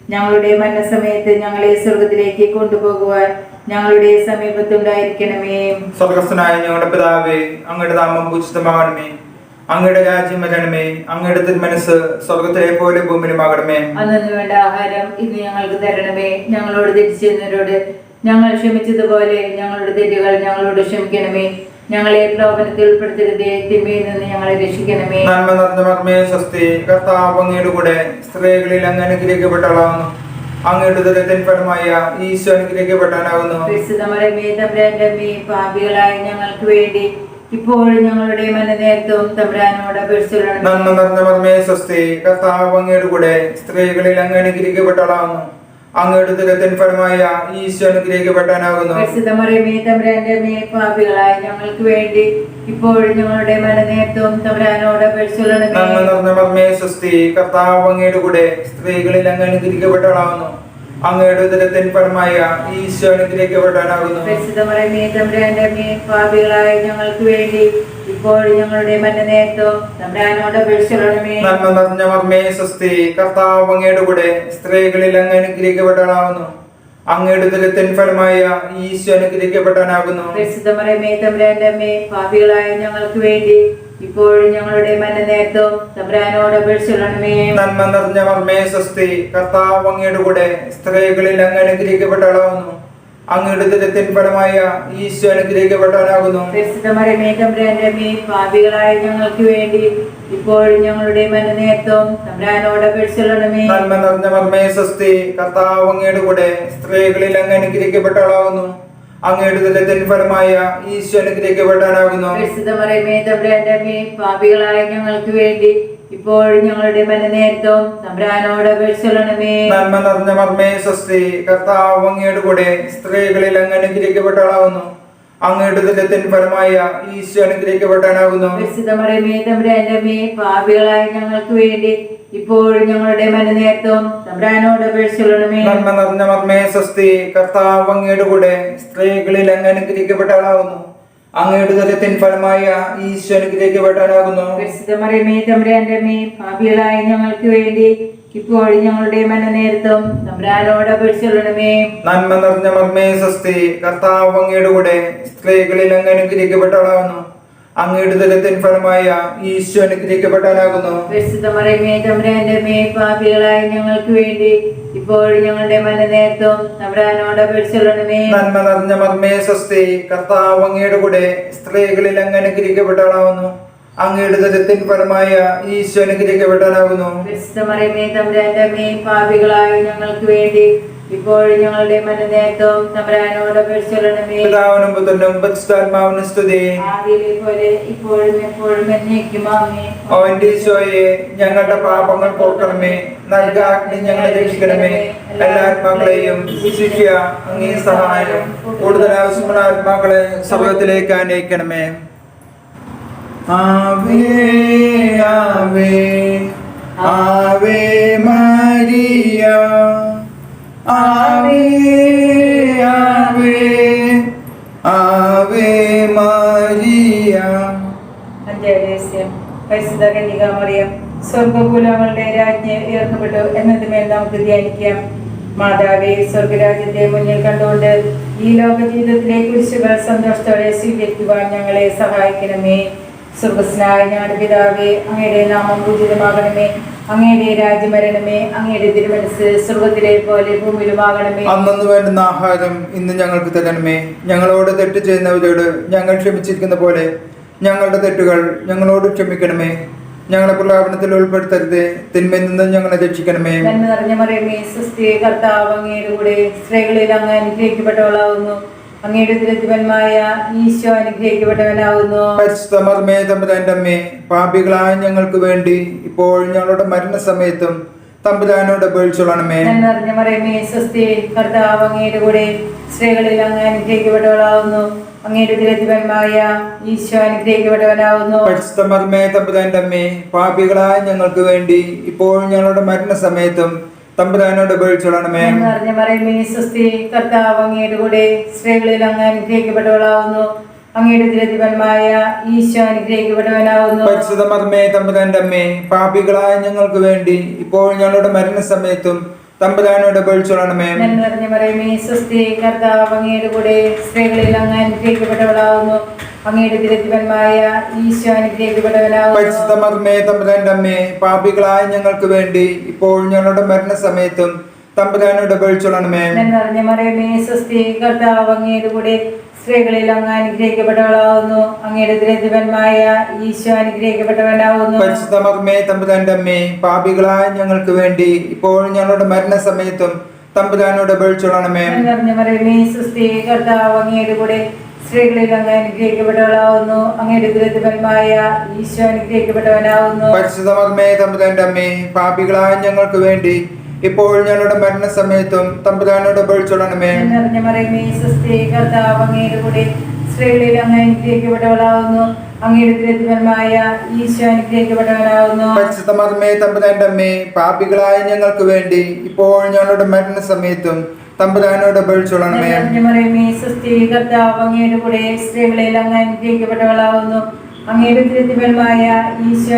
ഞങ്ങളുടെ മരണസമയത്ത് ഞങ്ങളെ സ്വർഗത്തിലേക്ക് കൊണ്ടുപോകുവാൻ ഞങ്ങളുടെ സമീപത്തുണ്ടായിരിക്കണമേ. സ്വർഗസ്ഥനായ ഞങ്ങളുടെ പിതാവേ അങ്ങയുടെ നാമം പൂജിതമാകണമേ. അങ്ങയുടെ രാജ്യം വരണമേ. അങ്ങയുടെ തിരുമനസ് സ്വർഗത്തിലെ പോലെ ഭൂമിയിലുമാകണമേ. അന്നു വേണ്ട ആഹാരം ഇന്ന് ഞങ്ങൾക്ക് തരണമേ. ഞങ്ങളോട് തിരിച്ചെന്നവരോട് ഞങ്ങൾ ക്ഷമിച്ചതുപോലെ ഞങ്ങളുടെ തെറ്റുകൾ ഞങ്ങളോട് ക്ഷമിക്കണമേ. ഞങ്ങളെ പ്രലോഭനത്തിൽ ഉൾപ്പെടുത്തരുതേ തിന്മയിൽ നിന്ന് ഞങ്ങളെ രക്ഷിക്കണമേ. നന്മ നിറഞ്ഞ മർമ്മേ സ്വസ്തി കർത്താവ് അങ്ങയുടെ കൂടെ സ്ത്രീകളിൽ അങ്ങ് അനുഗ്രഹിക്കപ്പെട്ടളാവുന്നു അങ്ങയുടെ ദുരിതൻ ഫലമായ ഈശോ അനുഗ്രഹിക്കപ്പെട്ടാനാകുന്നു പരിശുദ്ധമരമേ തമ്പ്രാന്റെ അമ്മേ പാപികളായ ഞങ്ങൾക്ക് വേണ്ടി ഇപ്പോഴും ഞങ്ങളുടെ മനനേരത്തും തമ്പ്രാനോട് അപേക്ഷിച്ചുകൊള്ളണമേ. നന്മ നിറഞ്ഞ സ്വസ്തി കർത്താവ് അങ്ങയുടെ കൂടെ സ്ത്രീകളിൽ അങ്ങ് അനുഗ്രഹിക്കപ്പെട്ടളാവുന്നു അങ്ങയുടെ ദുരിതൻ ഫലമായ ഈശോ അനുഗ്രഹിക്കപ്പെട്ടാനാകുന്നു പാപികളായ ഞങ്ങൾക്ക് വേണ്ടി ഇപ്പോഴും ഞങ്ങളുടെ തമ്പ്രാനോട് കർത്താവ് അങ്ങയുടെ കൂടെ സ്ത്രീകളിൽ അങ്ങ് അനുഗ്രഹിക്കപ്പെട്ടവളാവുന്നു അങ്ങയുടെ ഉദരത്തിൻ ഫലമായ ഈശോ അമ്മേ പാപികളായ ഞങ്ങൾക്ക് വേണ്ടി ഇപ്പോൾ ഞങ്ങളുടെ മനനേരത്തും തമ്പ്രാനോട് അപേക്ഷിച്ചുകൊള്ളണമേ നന്മ നിറഞ്ഞ മർമ്മേ സ്വസ്തി കർത്താവ് അങ്ങയുടെ കൂടെ സ്ത്രീകളിൽ അങ്ങ് അനുഗ്രഹിക്കപ്പെടാനാവുന്നു അങ്ങയുടെ ഉദരത്തിൻ ഫലമായ ഈശോ അനുഗ്രഹിക്കപ്പെടാനാകുന്നു പാപികളായ ഞങ്ങൾക്ക് വേണ്ടി ഇപ്പോഴും ഞങ്ങളുടെ തമ്പ്രാനോട് നന്മ നിറഞ്ഞ മർമ്മേ സ്വസ്തി കർത്താവ് അങ്ങയുടെ കൂടെ സ്ത്രീകളിൽ അങ്ങ് അനുഗ്രഹിക്കപ്പെട്ടവളാവുന്നു അങ്ങയുടെ ഉദരത്തിൻ ഫലമായ ഈശോ അനുഗ്രഹിക്കപ്പെട്ടവനാകുന്നു പാപികളായ ഞങ്ങൾക്ക് വേണ്ടി ഇപ്പോഴും ഞങ്ങളുടെ മനനേത്വം തമ്പ്രാനോട് നന്മ നിറഞ്ഞ മർമ്മേ സ്വസ്തി കർത്താവ് അങ്ങയുടെ കൂടെ സ്ത്രീകളിൽ അങ്ങ് അനുഗ്രഹിക്കപ്പെട്ടവളാവുന്നു അങ്ങയുടെ ദുരിതത്തിൻ ഫലമായ ഈശോ അനുഗ്രഹിക്കപ്പെടാനാകുന്നു പാപികളായ ഞങ്ങൾക്ക് വേണ്ടി ഇപ്പോഴും ഞങ്ങളുടെ മനനേരത്തും തമ്പ്രാനോട് അപേക്ഷിച്ചൊള്ളണമേ നന്മ നിറഞ്ഞ മർമ്മേ സ്വസ്തി കർത്താവ് അങ്ങയുടെ കൂടെ സ്ത്രീകളിൽ അങ്ങ് അനുഗ്രഹിക്കപ്പെട്ടവളാവുന്നു അങ്ങയുടെ ദുരിതത്തിൻ പരമായ ഈശോ അമ്മേ പാപികളായ ഞങ്ങൾക്ക് വേണ്ടി ഇപ്പോഴും ഞങ്ങളുടെ മനനേരത്തും തമ്പ്രാനോട് അപേക്ഷിച്ചുകൊള്ളണമേ. നന്മ നിറഞ്ഞ മർമ്മേ സ്വസ്തി കർത്താവ് അങ്ങയുടെ കൂടെ സ്ത്രീകളിൽ അങ്ങ് അങ്ങയുടെ ദുരിതത്തിൻ ഫലമായ ഈശോ തമ്പ്രാന്റെ പാപികളായ ഞങ്ങൾക്ക് വേണ്ടി ഇപ്പോഴും ഞങ്ങളുടെ തമ്പ്രാനോട് അപേക്ഷിച്ചുകൊള്ളണമേ. നന്മ നിറഞ്ഞ മർമ്മേ സ്വസ്തി കർത്താവ് അങ്ങയുടെ കൂടെ സ്ത്രീകളിൽ അങ്ങ് അനുഗ്രഹിക്കപ്പെട്ടവളാകുന്നു. അങ്ങയുടെ ദലത്തിൻ ഫലമായ ഈശോ അനുഗ്രഹിക്കപ്പെടാനാകുന്നു പരിശുദ്ധമരമേ പാപികളായ ഞങ്ങൾക്ക് വേണ്ടി ഇപ്പോഴും ഞങ്ങളുടെ നന്മ നിറഞ്ഞ മർമ്മേ സ്വസ്തി കർത്താവ് അങ്ങയുടെ കൂടെ സ്ത്രീകളിൽ അങ്ങ് അനുഗ്രഹിക്കപ്പെട്ടവളാകുന്നു അങ്ങയുടെ ദലത്തിൻ ഫലമായ ഈശോ അമ്മേ പാപികളായ ഞങ്ങൾക്ക് വേണ്ടി ഇപ്പോഴും ഞങ്ങളുടെ മനനേക്കവും തമ്പരാനോട് അപേക്ഷിച്ചൊല്ലണമേ പിതാവിനും പുത്രനും പരിശുദ്ധാത്മാവിനും സ്തുതി. ആദിയിലെ പോലെ ഇപ്പോഴും എപ്പോഴും എന്നേക്കും ആമേ അവന്റെ ഈശോയെ ഞങ്ങളുടെ പാപങ്ങൾ പോക്കണമേ നൽകാഗ്നി ഞങ്ങളെ രക്ഷിക്കണമേ. എല്ലാ ആത്മാക്കളെയും അങ്ങേ സഹായം. കൂടുതൽ ആവശ്യമുള്ള ആത്മാക്കളെ സമൂഹത്തിലേക്ക് അനയിക്കണമേ ആവേ ആവേ ആവേ മരിയ. ആവേ ആവേ ആവേ മരിയ അഞ്ചേദേശം പരിശുദ്ധ കന്യകാമറിയം സ്വർഗകുലങ്ങളുടെ രാജ്ഞി ഉയർത്തപ്പെട്ടു എന്നതുമേൽ നമുക്ക് ധ്യാനിക്കാം മാതാവേ സ്വർഗരാജ്യത്തെ മുന്നിൽ കണ്ടുകൊണ്ട് ഈ ലോക ജീവിതത്തിലെ കുരിശുകൾ സന്തോഷത്തോടെ സ്വീകരിക്കുവാൻ ഞങ്ങളെ സഹായിക്കണമേ. സ്വർഗസ്നായ പിതാവേ അങ്ങയുടെ നാമം പൂജിതമാകണമേ. അങ്ങയുടെ രാജ്യമരണമേ അങ്ങയുടെ തിരുമനസ് സ്വർഗത്തിലെ പോലെ ഭൂമിയിലുമാകണമേ. അന്നു വേണ്ടുന്ന ആഹാരം ഇന്ന് ഞങ്ങൾക്ക് തരണമേ. ഞങ്ങളോട് തെറ്റ് ചെയ്യുന്നവരോട് ഞങ്ങൾ ക്ഷമിച്ചിരിക്കുന്ന പോലെ ഞങ്ങളുടെ തെറ്റുകൾ ഞങ്ങളോട് ക്ഷമിക്കണമേ. ഞങ്ങളെ പ്രലാപനത്തിൽ ഉൾപ്പെടുത്തരുത്. തിന്മയിൽ നിന്ന് ഞങ്ങളെ രക്ഷിക്കണമേ. നിറഞ്ഞ മറിയമേ സുസ്ഥി കർത്താവ് അങ്ങയുടെ കൂടെ സ്ത്രീകളിൽ അങ്ങ് അനുഗ്രഹിക്കപ്പെട്ടവളാവുന്നു. അങ്ങയുടെ തിരുത്തിവന്മായ ഈശോ പാപികളായ ഞങ്ങൾക്ക് വേണ്ടി ഇപ്പോൾ ഞങ്ങളുടെ മരണസമയത്തും തമ്പുരാനോട് അപേക്ഷിച്ചോളണമേ. നിറഞ്ഞ മറിയമേ സുസ്ഥി കർത്താവ് അങ്ങയുടെ കൂടെ സ്ത്രീകളിൽ അങ്ങ് അനുഗ്രഹിക്കപ്പെട്ടവളാവുന്നു. അങ്ങയുടെ തിരുത്തിവന്മായ ഈശോ അനുഗ്രഹിക്കപ്പെട്ടവനാവുന്നു. പാപികളായ ഞങ്ങൾക്ക് വേണ്ടി ഇപ്പോൾ ഞങ്ങളുടെ മരണസമയത്തും തമ്പുരാനോട് അപേക്ഷിച്ചോളണമേ നിറഞ്ഞ മറിയമേ സുസ്ഥി കർത്താവ് അങ്ങയുടെ കൂടെ സ്ത്രീകളിൽ അങ്ങ് അനുഗ്രഹിക്കപ്പെട്ടവളാവുന്നു. അങ്ങയുടെ ദുരതിപന്മായ ഈശോ അനുഗ്രഹിക്കപ്പെട്ടവനാവുന്നു. പരിശുദ്ധ മർമ്മേ തമ്പുരാന്റെ അമ്മേ പാപികളായ ഞങ്ങൾക്ക് വേണ്ടി ഇപ്പോൾ ഞങ്ങളുടെ മരണസമയത്തും തമ്പുരാനോട് അപേക്ഷിച്ചോളണമേ നന്മ നിറഞ്ഞ മറിയമേ സ്വസ്തി കർത്താവ് അങ്ങയുടെ കൂടെ സ്ത്രീകളിൽ അങ്ങ് അനുഗ്രഹിക്കപ്പെട്ടവളാവുന്നു. അങ്ങയുടെ തിരുത്തിവന്മായ ഈശോ അനുഗ്രഹിക്കപ്പെട്ടവനാവുന്നു. തമ്പുരാന്റെ അമ്മേ പാപികളായ ഞങ്ങൾക്ക് വേണ്ടി ഇപ്പോൾ ഞങ്ങളുടെ മരണസമയത്തും തമ്പുരാനോട് നന്മ നിറഞ്ഞ മറിയമേ സ്വസ്തി കർത്താവ് അങ്ങയുടെ കൂടെ സ്ത്രീകളിൽ അങ്ങ് അനുഗ്രഹിക്കപ്പെട്ടവളാവുന്നു. അങ്ങയുടെ ദരിദ്രന്മായ ഈശോ അനുഗ്രഹിക്കപ്പെട്ടവനാവുന്നു. തമ്പുരാന്റെ അമ്മേ പാപികളായ ഞങ്ങൾക്ക് വേണ്ടി ഇപ്പോൾ ഞങ്ങളുടെ മരണസമയത്തും തമ്പുരാനോട് അപേക്ഷിച്ചോളണമേ. മറിയമേ കർത്താവ് അങ്ങയുടെ കൂടെ സ്ത്രീകളിൽ അങ്ങ് അനുഗ്രഹിക്കപ്പെട്ടവളാവുന്നു. അങ്ങയുടെ ദുരിതപരമായ ഈശോ അനുഗ്രഹിക്കപ്പെട്ടവനാവുന്നു. തമ്പുരാന്റെ അമ്മേ പാപികളായ ഞങ്ങൾക്ക് വേണ്ടി ഇപ്പോൾ ഞങ്ങളുടെ മരണസമയത്തും തമ്പുരാനോട് അപേക്ഷിച്ചോളണമേ. നിറഞ്ഞ മറിയമേ സ്വസ്തി കർത്താവ് അങ്ങയുടെ കൂടെ സ്ത്രീകളിൽ അങ്ങ് അനുഗ്രഹിക്കപ്പെട്ടവളാവുന്നു അങ്ങയുടെ തിരുത്തിവന്മായ ഈശോ അനുഗ്രഹിക്കപ്പെട്ടവനാവുന്നു പരിശുദ്ധ തമ്പുരാന്റെ അമ്മേ പാപികളായ ഞങ്ങൾക്ക് വേണ്ടി ഇപ്പോൾ ഞങ്ങളുടെ മരണസമയത്തും തമ്പുരാനോട് അപേക്ഷിച്ചോളണമേ. നിറഞ്ഞ മറിയമേ കർത്താവ് അങ്ങയുടെ കൂടെ സ്ത്രീകളിൽ അങ്ങ് അനുഗ്രഹിക്കപ്പെട്ടവളാവുന്നു അങ്ങയുടെ ഈശോ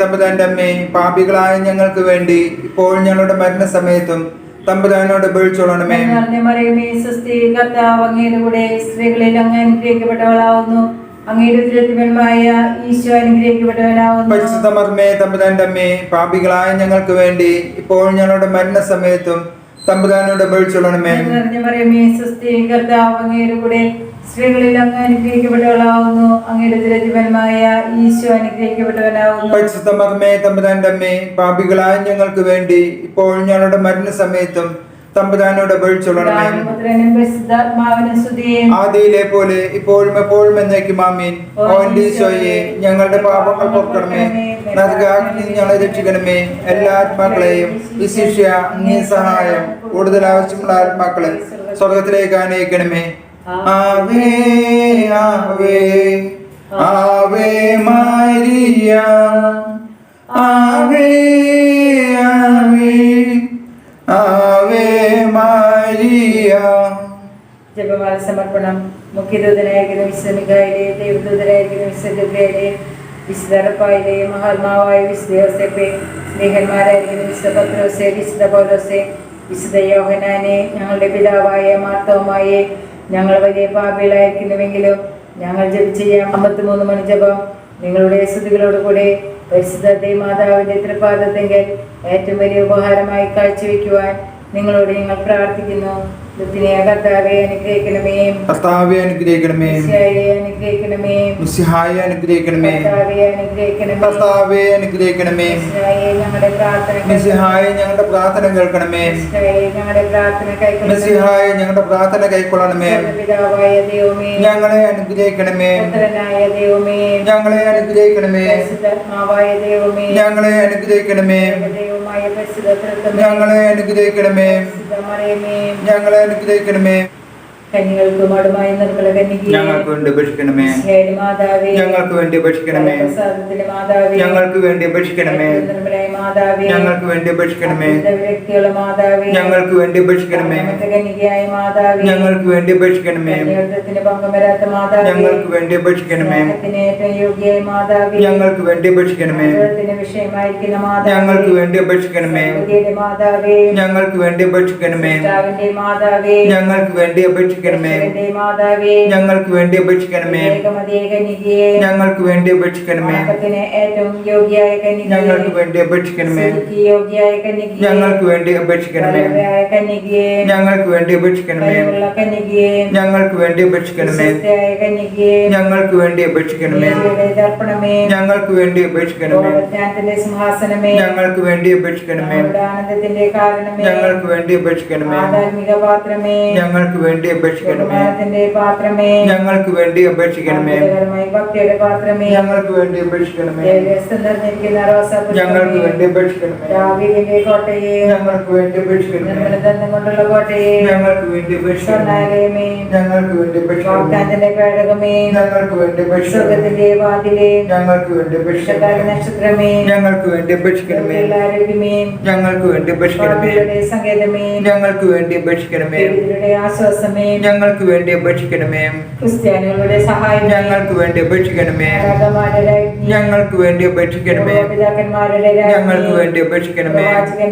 തമ്പുരാന്റെ അമ്മേ പാപികളായ ഞങ്ങൾക്ക് വേണ്ടി ഇപ്പോൾ ഞങ്ങളുടെ മരണസമയത്തും തമ്പുരാനോട് അപേക്ഷിച്ചോളണമേ. നിറഞ്ഞ മറിയമേ സ്വസ്തി കർത്താവ് അങ്ങയുടെ കൂടെ സ്ത്രീകളിൽ അങ്ങ് അനുഗ്രഹിക്കപ്പെട്ടവളാവുന്നു. അങ്ങയുടെ തിരുത്തിവന്മായ ഈശോ അനുഗ്രഹിക്കപ്പെട്ടവനാവുന്നു. പരിശുദ്ധ തമ്പുരാന്റെ അമ്മേ പാപികളായ ഞങ്ങൾക്ക് വേണ്ടി ഇപ്പോൾ ഞങ്ങളുടെ മരണസമയത്തും തമ്പുരാനോട് നിറഞ്ഞ മറിയമേ സ്വസ്തി കർത്താവ് അങ്ങയുടെ കൂടെ സ്ത്രീകളിൽ അങ്ങ് അനുഗ്രഹിക്കപ്പെട്ടവളാവുന്നു. അങ്ങയുടെ തിരുത്തിവന്മായ ഈശോ അനുഗ്രഹിക്കപ്പെട്ടവനാവുന്നു. പരിശുദ്ധ മർമേ തമ്പുരാന്റെ അമ്മേ പാപികളായ ഞങ്ങൾക്ക് വേണ്ടി ഇപ്പോൾ ഞങ്ങളുടെ മരണസമയത്തും തമ്പുരാനോട് അപേക്ഷിച്ചോളണമേ. ആദിയിലെ പോലെ ഇപ്പോഴും എപ്പോഴും എന്നേക്കും ആമീൻ. ഈശോയെ ഞങ്ങളുടെ പാപങ്ങൾ പൊറുക്കണമേ. നരകാഗ്നി ഞങ്ങളെ രക്ഷിക്കണമേ. എല്ലാ ആത്മാക്കളെയും വിശിഷ്യ നീ സഹായം കൂടുതൽ ആവശ്യമുള്ള ആത്മാക്കളെ സ്വർഗത്തിലേക്ക് അനയിക്കണമേ ആവേ ആവേ ആവേ maria ആവേ ആവേ ആവേ maria ജപമാല സമർപ്പണം മുഖ്യദൂതനായിരിക്കുന്ന വിശ്വമികായിലെ ദൈവദൂതനായിരിക്കുന്ന വിശ്വഗബ്രയിലെ വിശുദ്ധറപ്പായിലെ മഹാത്മാവായ വിശുദ്ധ യോസെപ്പെ സ്നേഹന്മാരായിരിക്കുന്ന വിശുദ്ധ പത്രോസെ വിശുദ്ധ പൗലോസെ വിശുദ്ധ യോഹനാനെ ഞങ്ങളുടെ പിതാവായ മാർത്തവുമായെ ഞങ്ങൾ വലിയ പാപികളായിരിക്കുന്നുവെങ്കിലും ഞങ്ങൾ ജപിച്ച അമ്പത്തിമൂന്ന് മണി ജപം നിങ്ങളുടെ സ്തുതികളോട് കൂടെ പരിശുദ്ധ മാതാവിന്റെ തൃപാദത്തെങ്കിൽ ഏറ്റവും വലിയ ഉപഹാരമായി കാഴ്ചവെക്കുവാൻ നിങ്ങളോട് ഞങ്ങൾ പ്രാർത്ഥിക്കുന്നു. കർത്താവെ അനുഗ്രഹിക്കണമേ. അനുഗ്രഹിക്കണമേ. അനുഗ്രഹിക്കണമേ. കർത്താവെ ഞങ്ങളുടെ പ്രാർത്ഥന കേൾക്കണമേ. ഈശോയെ ഞങ്ങളുടെ പ്രാർത്ഥന കൈക്കൊള്ളണമേ. ഞങ്ങളെ അനുഗ്രഹിക്കണമേ. ഞങ്ങളെ അനുഗ്രഹിക്കണമേ. ഞങ്ങളെ അനുഗ്രഹിക്കണമേ. ഞങ്ങളെ അനുഗ്രഹിക്കണമേ. ഞങ്ങളെ അനുഗ്രഹിക്കണമേ. കന്യകൾക്ക് മടുമായി നിർമ്മല കന്യകയെ, ഞങ്ങൾക്ക് വേണ്ടി ഉപേക്ഷിക്കണമേ. മാതാവേ ഞങ്ങൾക്ക് വേണ്ടി ഉപേക്ഷിക്കണമേ. ഞങ്ങൾക്ക് വേണ്ടി ഉപേക്ഷിക്കണമേ. മാതാവേ ഞങ്ങൾക്ക് വേണ്ടി അപേക്ഷിക്കണമേ വ്യക്തിയുള്ള മാതാവേ ഞങ്ങൾക്ക് വേണ്ടി അപേക്ഷിക്കണമേ കന്യകയായ മാതാവേ ഞങ്ങൾക്ക് വേണ്ടി അപേക്ഷിക്കണമേ കന്യാത്വത്തിന് ഭംഗം വരാത്ത മാതാവേ ഞങ്ങൾക്ക് വേണ്ടി അപേക്ഷിക്കണമേ ഏറ്റവും യോഗ്യായ മാതാവേ ഞങ്ങൾക്ക് വേണ്ടി അപേക്ഷിക്കണമേ ജീവിതത്തിന് വിഷയമായിരിക്കുന്ന മാതാവ് ഞങ്ങൾക്ക് വേണ്ടി അപേക്ഷിക്കണമേ മാതാവേ ഞങ്ങൾക്ക് വേണ്ടി അപേക്ഷിക്കണമേ മാതാവേ ഞങ്ങൾക്ക് വേണ്ടി അപേക്ഷിക്കണമേ മാതാവേ ഞങ്ങൾക്ക് വേണ്ടി അപേക്ഷിക്കണമേ ഞങ്ങൾക്ക് വേണ്ടി അപേക്ഷിക്കണമേ ഏറ്റവും യോഗ്യായ ഞങ്ങൾക്ക് വേണ്ടി അപേക്ഷിക്കണമേ സ്തുതിക്ക് യോഗ്യയായ കന്യകയെ ഞങ്ങൾക്ക് വേണ്ടി അപേക്ഷിക്കണമേ വരവയായ കന്യകയെ ഞങ്ങൾക്ക് വേണ്ടി അപേക്ഷിക്കണമേ കഴിവുള്ള കന്യകയെ ഞങ്ങൾക്ക് വേണ്ടി അപേക്ഷിക്കണമേ വിശുദ്ധയായ കന്യകയെ ഞങ്ങൾക്ക് വേണ്ടി അപേക്ഷിക്കണമേ ഈശോയുടെ ദർപ്പണമേ ഞങ്ങൾക്ക് വേണ്ടി അപേക്ഷിക്കണമേ ലോകജ്ഞാനത്തിന്റെ സിംഹാസനമേ ഞങ്ങൾക്ക് വേണ്ടി അപേക്ഷിക്കണമേ ഞങ്ങളുടെ ആനന്ദത്തിന്റെ കാരണമേ ഞങ്ങൾക്ക് വേണ്ടി അപേക്ഷിക്കണമേ ആധാർമിക പാത്രമേ ഞങ്ങൾക്ക് വേണ്ടി അപേക്ഷിക്കണമേ ബഹുമാനത്തിന്റെ പാത്രമേ ഞങ്ങൾക്ക് വേണ്ടി അപേക്ഷിക്കണമേ അത്ഭുതകരമായ ഭക്തിയുടെ പാത്രമേ ഞങ്ങൾക്ക് വേണ്ടി അപേക്ഷിക്കണമേ ദേവസ്വം നിറഞ്ഞിരിക്കുന്ന റോസാപ്പുഷ്പമേ, ഞങ്ങൾക്ക് വേണ്ടി അപേക്ഷിക്കണമേ ദാവീദിന്റെ കോട്ടയെ ഞങ്ങൾക്ക് വേണ്ടി അപേക്ഷിക്കണമേ നിർമ്മലദന്തം കൊണ്ടുള്ള കോട്ടയെ ഞങ്ങൾക്ക് വേണ്ടി അപേക്ഷിക്കണമേ ഞങ്ങൾക്ക് വേണ്ടി അപേക്ഷിക്കണമേ പേടകമേ ഞങ്ങൾക്ക് വേണ്ടി അപേക്ഷിക്കണമേ വാതിലെ ഞങ്ങൾക്ക് വേണ്ടി അപേക്ഷിക്കണമേ നക്ഷത്രമേ ഞങ്ങൾക്ക് വേണ്ടി അപേക്ഷിക്കണമേ ആരോഗ്യമേ ഞങ്ങൾക്ക് വേണ്ടി അപേക്ഷിക്കണമേ സങ്കേതമേ ഞങ്ങൾക്ക് വേണ്ടി അപേക്ഷിക്കണമേ ആശ്വാസമേ ഞങ്ങൾക്ക് വേണ്ടി അപേക്ഷിക്കണമേ ക്രിസ്ത്യാനികളുടെ സഹായം ഞങ്ങൾക്ക് വേണ്ടി അപേക്ഷിക്കണമേ ഞങ്ങൾക്ക് വേണ്ടി അപേക്ഷിക്കണമേ രാജ്ഞി, ഞങ്ങൾക്ക് വേണ്ടി അപേക്ഷിക്കണമേ രാജ്ഞി,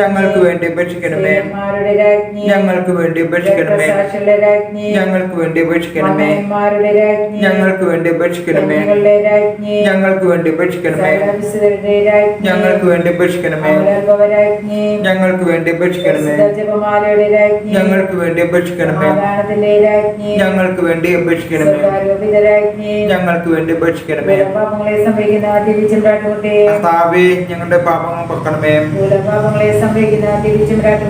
ഞങ്ങൾക്ക് വേണ്ടി അപേക്ഷിക്കണമേ സ്ത്രീയന്മാരുടെ ഞങ്ങൾക്ക് വേണ്ടി അപേക്ഷിക്കണമേ രക്തസാക്ഷികളുടെ ഞങ്ങൾക്ക് വേണ്ടി അപേക്ഷിക്കണമേ മന്നന്മാരുടെ ഞങ്ങൾക്ക് വേണ്ടി അപേക്ഷിക്കണമേ കന്യകളുടെ ഞങ്ങൾക്ക് വേണ്ടി അപേക്ഷിക്കണമേ സകലവിശുദ്ധരുടെ ഞങ്ങൾക്ക് വേണ്ടി അപേക്ഷിക്കണമേ അമലോത്ഭവരാജ്ഞി, ഞങ്ങൾക്ക് വേണ്ടി അപേക്ഷിക്കണമേ വിശുദ്ധ വേണ്ടി രാജ്ഞി, ഞങ്ങൾക്ക് വേണ്ടി അപേക്ഷിക്കണമേ സമാധാനത്തിന്റെ ഞങ്ങൾക്ക് വേണ്ടി അപേക്ഷിക്കണമേ സ്വർഗാരോപിത ഞങ്ങൾക്ക് വേണ്ടി അപേക്ഷിക്കണമേ ഞങ്ങളുടെ പാപങ്ങൾ പുറക്കണമേ പാപങ്ങളെ സംഭവിക്കുന്ന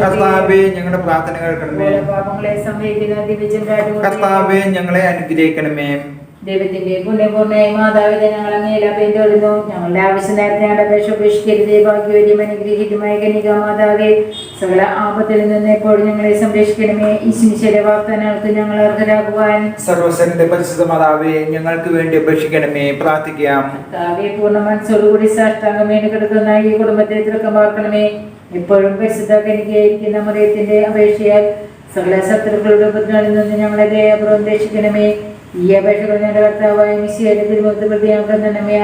കർത്താവേ ഞങ്ങളുടെ പ്രാർത്ഥന കേൾക്കണമേ. പാപങ്ങളെ സംഭവിക്കുന്ന കർത്താവേ ഞങ്ങളെ അനുഗ്രഹിക്കണമേ. ദൈവത്തിന്റെ പുണ്യപൂർണയായി മാതാവിനെ ഞങ്ങൾ അങ്ങേല പിന്തുടരുന്നു. ഞങ്ങളുടെ ആവശ്യം നേരത്തെ ഞങ്ങളുടെ അപേക്ഷ ഉപേക്ഷിക്കരുതേ. ഭാഗ്യവര്യം അനുഗ്രഹിക്കുമായ കനിക മാതാവേ സകല ആപത്തിൽ നിന്ന് എപ്പോഴും ഞങ്ങളെ സംരക്ഷിക്കണമേ. ഈശ്വര വാഗ്ദാനങ്ങൾക്ക് ഞങ്ങൾ അർഹരാകുവാൻ. സർവസന്റെ പരിശുദ്ധ മാതാവേ ഞങ്ങൾക്ക് വേണ്ടി അപേക്ഷിക്കണമേ. പ്രാർത്ഥിക്കാം. കാവ്യ പൂർണ മനസ്സോടുകൂടി സാഷ്ടാംഗം വേണ്ടി കിടക്കുന്ന ഈ കുടുംബത്തെ തൃക്കമാക്കണമേ ഇപ്പോഴും പരിശുദ്ധ കനികയായിരിക്കുന്ന മറിയത്തിന്റെ അപേക്ഷയാൽ സകല ശത്രുക്കളുടെ ഉപദ്രവങ്ങളിൽ നിന്ന് ഞങ്ങളെ ദയാപൂർവം രക്ഷിക്കണമേ. ഈ അപേക്ഷകൾ ഞങ്ങളുടെ കർത്താവായ മിശിയുടെ തിരുമുഖത്ത്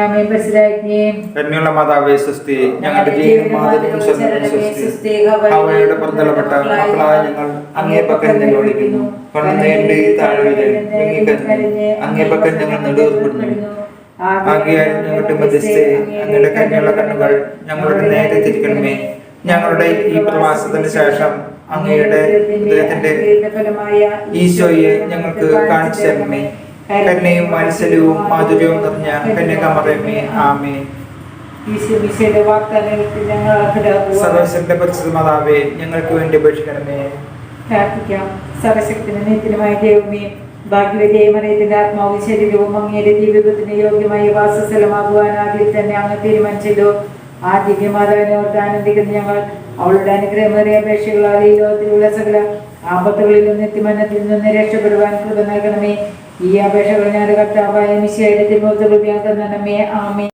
ആമേ പരിശുദ്ധാജ്ഞയെ കന്യുള്ള മാതാവേ സ്വസ്തി ഞങ്ങളുടെ അവയുടെ മക്കളായ ഞങ്ങൾ അങ്ങേ പക്കൽ ഞങ്ങൾ വിളിക്കുന്നു. കണ്ണേണ്ടി താഴ്വരെ ഞെങ്ങിക്കരഞ്ഞ് അങ്ങേ പക്കൽ ഞങ്ങൾ നെടുവേർപ്പെടുന്നു. ആകയാൽ ഞങ്ങളുടെ അങ്ങയുടെ കന്യുള്ള കണ്ണുകൾ ഞങ്ങളുടെ നേരെ തിരിക്കണമേ. ഞങ്ങളുടെ ഈ പ്രവാസത്തിന് ശേഷം അങ്ങയുടെ ഹൃദയത്തിന്റെ ഈശോയെ ഞങ്ങൾക്ക് കാണിച്ചു തരണമേ. കരുണയും മത്സരവും മാധുര്യവും നിറഞ്ഞ കന്യകമറയമേ. ആമേ സർവശക്തി പരിശുദ്ധ മാതാവേ ഞങ്ങൾക്ക് വേണ്ടി ഉപേക്ഷിക്കണമേ പ്രാർത്ഥിക്കാം. സർവശക്തിന് നിത്യനുമായ ദൈവമേ ഭാഗ്യവതേമറിയത്തിന്റെ ആത്മാവും ശരീരവും അങ്ങയുടെ ജീവിതത്തിന് യോഗ്യമായ വാസസ്ഥലമാകുവാൻ ആദ്യം തന്നെ അങ്ങ് തീരുമാനിച്ചല്ലോ. ആ ദിവ്യമാതാവിനെ ഓർത്ത് ആനന്ദിക്കുന്ന ഞങ്ങൾ അവളുടെ അനുഗ്രഹമേറിയ അപേക്ഷകളാൽ ഈ ലോകത്തിലുള്ള സകല ആപത്തുകളിൽ നിന്ന് എത്തിമന്നത്തിൽ നിന്ന് രക്ഷപ്പെടുവാൻ കൃപ നൽകണമേ. ഈ അപേക്ഷകൾ ഞാൻ കർത്താവായ മിശയുടെ തിരുമുഖത്ത് നമ്മേ ആമേ